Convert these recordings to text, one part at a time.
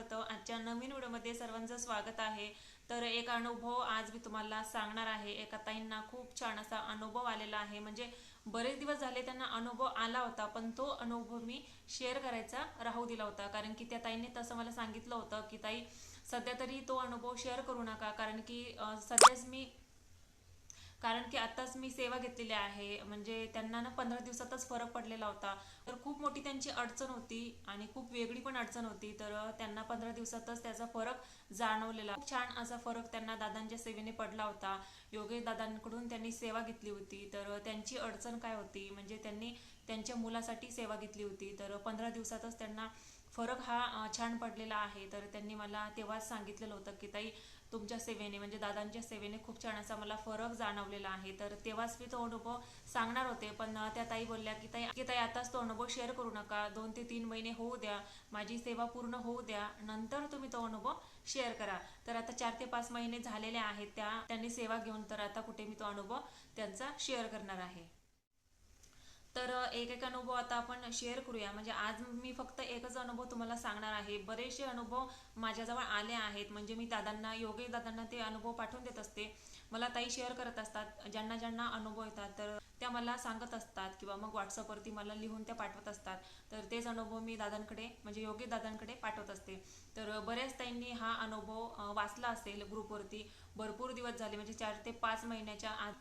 आजच्या नवीन व्हिडिओमध्ये सर्वांचं स्वागत आहे. तर एक अनुभव आज मी तुम्हाला सांगणार आहे. एका ताईंना खूप छान असा अनुभव आलेला आहे. म्हणजे बरेच दिवस झाले त्यांना अनुभव आला होता पण तो अनुभव मी शेअर करायचा राहू दिला होता. कारण की त्या ताईंनी तसं मला सांगितलं होतं की ताई सध्या तरी तो अनुभव शेअर करू नका. कारण की सध्याच मी कारण की आताच मी सेवा घेतलेली आहे. म्हणजे त्यांना ना पंधरा दिवसातच फरक पडलेला होता. तर खूप मोठी त्यांची अडचण होती आणि खूप वेगळी पण अडचण होती. तर त्यांना पंधरा दिवसातच त्याचा फरक जाणवलेला. खूप छान असा फरक त्यांना दादांच्या सेवेने पडला होता. योगेश दादांकडून त्यांनी सेवा घेतली होती. तर त्यांची अडचण काय होती? म्हणजे त्यांनी त्यांच्या मुलासाठी सेवा घेतली होती. तर पंधरा दिवसातच त्यांना फरक हा छान पडलेला आहे. तर त्यांनी मला तेव्हाच सांगितलेलं होतं की ताई तुमच्या सेवेने म्हणजे दादांच्या सेवेने खूप छान असा मला फरक जाणवलेला आहे. तर तेव्हाच मी तो अनुभव सांगणार होते. पण त्या ताई बोलल्या की ताई की ताई आताच तो अनुभव शेअर करू नका. दोन ते तीन महिने होऊ द्या. माझी सेवा पूर्ण होऊ द्या. नंतर तुम्ही तो अनुभव शेअर करा. तर आता चार ते पाच महिने झालेले आहेत त्या त्यांनी सेवा घेऊन तर आता कुठे मी तो अनुभव त्यांचा शेअर करणार आहे. तर एक एक अनुभव आता आपण शेअर करूया. म्हणजे आज मी फक्त एकच अनुभव तुम्हाला सांगणार आहे. बरेचसे अनुभव माझ्याजवळ आले आहेत. म्हणजे मी दादांना योगेश दादांना ते अनुभव पाठवून देत असते. मला ताई शेअर करत असतात. ज्यांना ज्यांना अनुभव येतात तर त्या मला सांगत असतात किंवा मग व्हॉट्सअपवरती मला लिहून त्या पाठवत असतात. तर तेच अनुभव मी दादांकडे म्हणजे योगी दादांकडे पाठवत असते. तर बऱ्याच ताईंनी हा अनुभव वाचला असेल ग्रुपवरती भरपूर दिवस झाले. म्हणजे चार ते पाच महिन्याच्या आत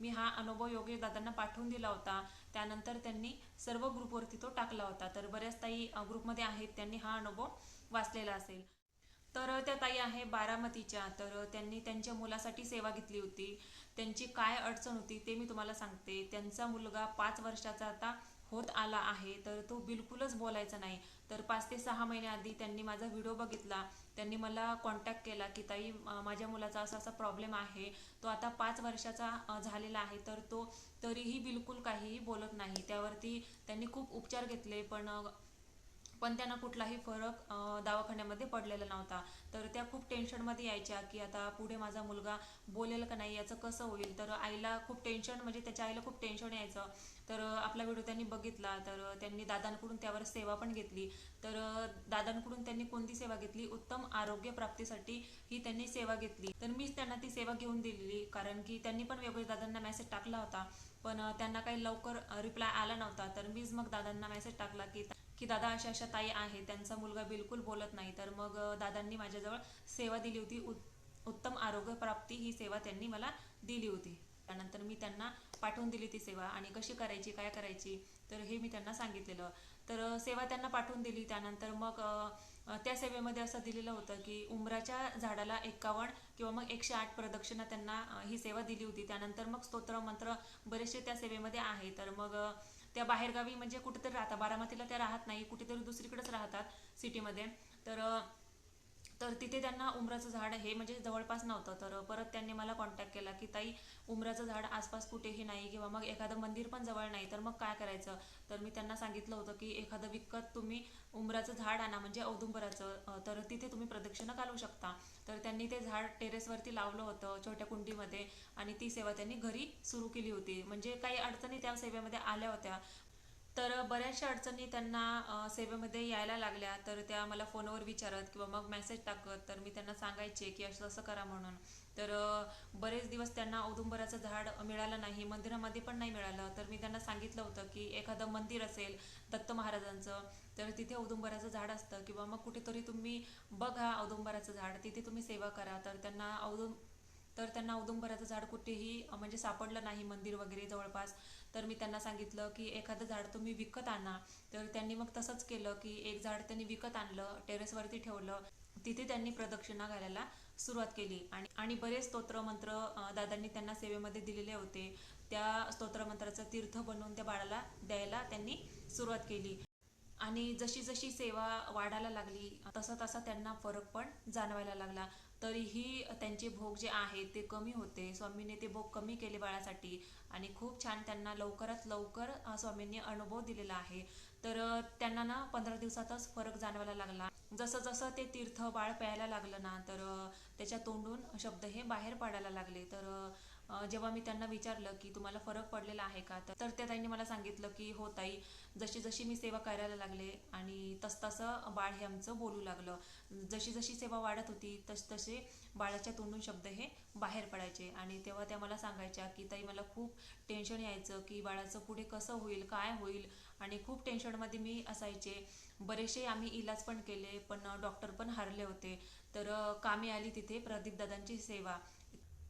मी हा अनुभव योगेश दादांना पाठवून दिला होता. त्यानंतर त्यांनी सर्व ग्रुपवरती तो टाकला होता. तर बऱ्याच ताई ग्रुपमध्ये आहेत त्यांनी हा अनुभव वाचलेला असेल. तर त्या ताई आहे बारामतीच्या. तर त्यांनी त्यांच्या मुलासाठी सेवा घेतली होती. त्यांची काय अडचण होती ते मी तुम्हाला सांगते. त्यांचा मुलगा पाच वर्षाचा आता होत आला आहे तर तो बिलकुलच बोलायचा नाही. तर पाच ते सहा महिन्याआधी त्यांनी माझा व्हिडिओ बघितला. त्यांनी मला कॉन्टॅक्ट केला की ताई माझ्या मुलाचा असा असा प्रॉब्लेम आहे. तो आता पाच वर्षाचा झालेला आहे तर तो तरीही बिलकुल काहीही बोलत नाही. त्यावरती त्यांनी खूप उपचार घेतले पण पण त्यांना कुठलाही फरक दवाखान्यामध्ये पडलेला नव्हता. तर त्या खूप टेन्शनमध्ये यायच्या की आता पुढे माझा मुलगा बोलेल का नाही याचं कसं होईल? तर आईला खूप टेन्शन म्हणजे त्याच्या आईला खूप टेन्शन यायचं. तर आपला व्हिडिओ त्यांनी बघितला तर त्यांनी दादांकडून त्यावर सेवा पण घेतली. तर दादांकडून त्यांनी कोणती सेवा घेतली? उत्तम आरोग्य प्राप्तीसाठी ही त्यांनी सेवा घेतली. तर मीच त्यांना ती सेवा घेऊन दिलेली कारण की त्यांनी पण वेगवेगळ्या दादांना मेसेज टाकला होता. पण त्यांना काही लवकर रिप्लाय आला नव्हता. तर मीच मग दादांना मेसेज टाकला की की दादा अशा अशा ताई आहे त्यांचा मुलगा बिलकुल बोलत नाही. तर मग दादांनी माझ्याजवळ सेवा दिली होती. उत- उत्तम आरोग्य प्राप्ती ही सेवा त्यांनी मला दिली होती. त्यानंतर मी त्यांना पाठवून दिली ती सेवा. आणि कशी करायची काय करायची तर हे मी त्यांना सांगितलेलं. तर सेवा त्यांना पाठवून दिली. त्यानंतर मग त्या सेवेमध्ये असं दिलेलं होतं की उमराच्या झाडाला एकावन्न किंवा मग एकशे आठ प्रदक्षिणा त्यांना ही सेवा दिली होती. त्यानंतर मग स्तोत्र मंत्र बरेचसे त्या सेवेमध्ये आहे. तर मग त्या बाहेरगावी म्हणजे कुठेतरी राहतात बारामतीला त्या राहत नाही कुठेतरी दुसरीकडेच राहतात सिटीमध्ये. तर तर तिथे त्यांना उमराचं झाड हे म्हणजे जवळपास नव्हतं. तर परत त्यांनी मला कॉन्टॅक्ट केला की ताई उमराचं झाड आसपास कुठेही नाही किंवा मग एखादं मंदिर पण जवळ नाही तर मग काय करायचं? तर मी त्यांना सांगितलं होतं की एखादं विकत तुम्ही उमराचं झाड आणा म्हणजे औदुंबराचं. तर तिथे तुम्ही प्रदक्षिणा घालू शकता. तर त्यांनी ते झाड टेरेसवरती लावलं होतं छोट्या कुंडीमध्ये आणि ती सेवा त्यांनी घरी सुरू केली होती. म्हणजे काही अडचणी त्या सेवेमध्ये आल्या होत्या. तर बऱ्याचशा अडचणी त्यांना सेवेमध्ये यायला लागल्या. तर त्या मला फोनवर विचारत किंवा मग मेसेज टाकत. तर मी त्यांना सांगायचे की असं असं करा म्हणून. तर बरेच दिवस त्यांना औदुंबराचं झाड मिळालं नाही. मंदिरामध्ये पण नाही मिळालं. तर मी त्यांना सांगितलं होतं की एखादं मंदिर असेल दत्त महाराजांचं तर तिथे औदुंबराचं झाड असतं. किंवा मग कुठेतरी तुम्ही बघा औदुंबराचं झाड. तिथे तुम्ही सेवा करा. तर त्यांना औदुं तर त्यांना औदुंबराचं झाड कुठेही म्हणजे सापडलं नाही मंदिर वगैरे जवळपास. तर मी त्यांना सांगितलं की एखादं झाड तुम्ही विकत आणा. तर त्यांनी मग तसंच केलं की एक झाड त्यांनी विकत आणलं टेरेसवरती ठेवलं. तिथे त्यांनी प्रदक्षिणा घालायला सुरुवात केली. आणि आणि बरेच स्तोत्रमंत्र दादांनी त्यांना सेवेमध्ये दिलेले होते. त्या स्तोत्रमंत्राचं तीर्थ बनवून त्या बाळाला द्यायला त्यांनी सुरुवात केली. आणि जशी जशी सेवा वाढायला लागली तसा तसा त्यांना फरक पण जाणवायला लागला. तरीही त्यांचे भोग जे आहेत ते कमी होते. स्वामींनी ते भोग कमी केले बाळासाठी आणि खूप छान त्यांना लवकरात लवकर स्वामींनी अनुभव दिलेला आहे. तर त्यांना ना पंधरा दिवसातच फरक जाणवायला लागला. जसं जसं ते तीर्थ बाळ प्यायला लागलं ना तर त्याच्या तोंडून शब्द हे बाहेर पडायला लागले. तर जेव्हा मी त्यांना विचारलं की तुम्हाला फरक पडलेला आहे का तर- तर त्या ताईंनी मला सांगितलं की हो ताई जशी जशी मी सेवा करायला लागले आणि तस तसं बाळ हे आमचं बोलू लागलं. जशी जशी सेवा वाढत होती तस तसे बाळाच्या तोंडून शब्द हे बाहेर पडायचे आणि तेव्हा त्या मला सांगायच्या की ताई मला खूप टेन्शन यायचं की बाळाचं पुढे कसं होईल काय होईल आणि खूप टेन्शनमध्ये मी असायचे. बरेचसे आम्ही इलाज पण केले पण डॉक्टर पण हारले होते. तर कामी आली तिथे प्रदीप दादांची सेवा.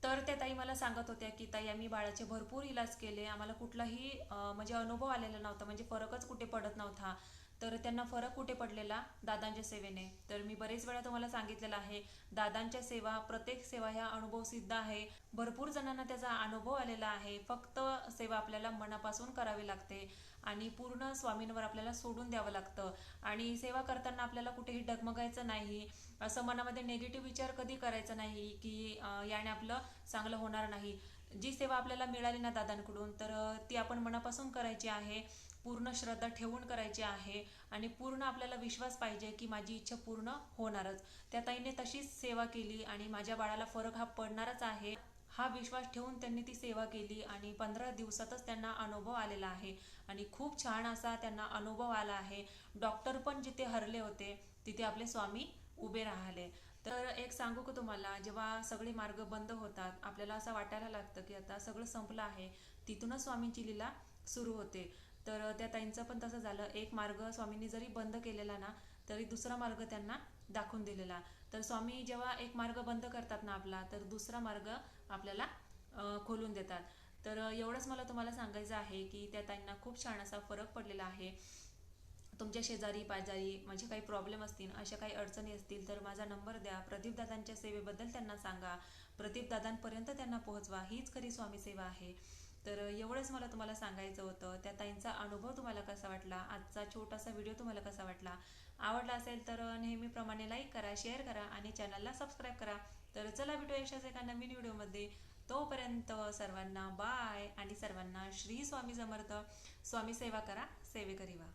तर त्या ताई मला सांगत होत्या की ताई आम्ही बाळाचे भरपूर इलाज केले. आम्हाला कुठलाही म्हणजे अनुभव आलेला नव्हता. म्हणजे फरकच कुठे पडत नव्हता. तर त्यांना फरक कुठे पडलेला? दादांच्या सेवेने. तर मी बरेच वेळा तुम्हाला सांगितलेलं आहे दादांच्या सेवा प्रत्येक सेवा ह्या अनुभव सिद्ध आहे. भरपूर जणांना त्याचा अनुभव आलेला आहे. फक्त सेवा आपल्याला मनापासून करावी लागते आणि पूर्ण स्वामींवर आपल्याला सोडून द्यावं लागतं. आणि सेवा करताना आपल्याला कुठेही डगमगायचं नाही. असं मनामध्ये नेगेटिव्ह विचार कधी करायचा नाही की याने आपलं चांगलं होणार नाही. जी सेवा आपल्याला मिळाली ना दादांकडून तर ती आपण मनापासून करायची आहे. पूर्ण श्रद्धा ठेवून करायची आहे आणि पूर्ण आपल्याला विश्वास पाहिजे की माझी इच्छा पूर्ण होणारच. त्या ताईने तशीच सेवा केली आणि माझ्या बाळाला फरक हा पडणारच आहे. हा विश्वास ठेवून त्यांनी ती सेवा केली आणि पंधरा दिवसातच त्यांना अनुभव आलेला आहे. आणि खूप छान असा त्यांना अनुभव आला आहे. डॉक्टर पण जिथे हरले होते तिथे आपले स्वामी उभे राहिले. तर एक सांगू का तुम्हाला जेव्हा सगळे मार्ग बंद होतात आपल्याला असं वाटायला लागतं की आता सगळं संपलं आहे तिथूनच स्वामींची लीला सुरू होते. तर त्या ताईंचं पण तसं झालं. एक मार्ग स्वामींनी जरी बंद केलेला ना तरी दुसरा मार्ग त्यांना दाखवून दिलेला. तर स्वामी जेव्हा एक मार्ग बंद करतात ना आपला तर दुसरा मार्ग आपल्याला खोलून देतात. तर एवढंच मला तुम्हाला सांगायचं आहे की त्या ताईंना खूप छान असा फरक पडलेला आहे. तुमच्या शेजारी पाजारी म्हणजे काही प्रॉब्लेम असतील अशा काही अडचणी असतील तर माझा नंबर द्या. प्रदीपदादांच्या सेवेबद्दल त्यांना सांगा. प्रदीपदादांपर्यंत त्यांना पोहोचवा. हीच खरी स्वामी सेवा आहे. तर एवढंच मला तुम्हाला सांगायचं होतं. त्या ताईंचा अनुभव तुम्हाला कसा वाटला? आजचा छोटासा व्हिडिओ तुम्हाला कसा वाटला? आवडला असेल तर नेहमीप्रमाणे लाईक करा शेअर करा आणि चॅनलला सबस्क्राईब करा. तर चला भेटू अशाच एका नवीन व्हिडिओमध्ये तोपर्यंत सर्वांना बाय आणि सर्वांना श्री स्वामी समर्थ. स्वामी सेवा करा सेवेकरी वा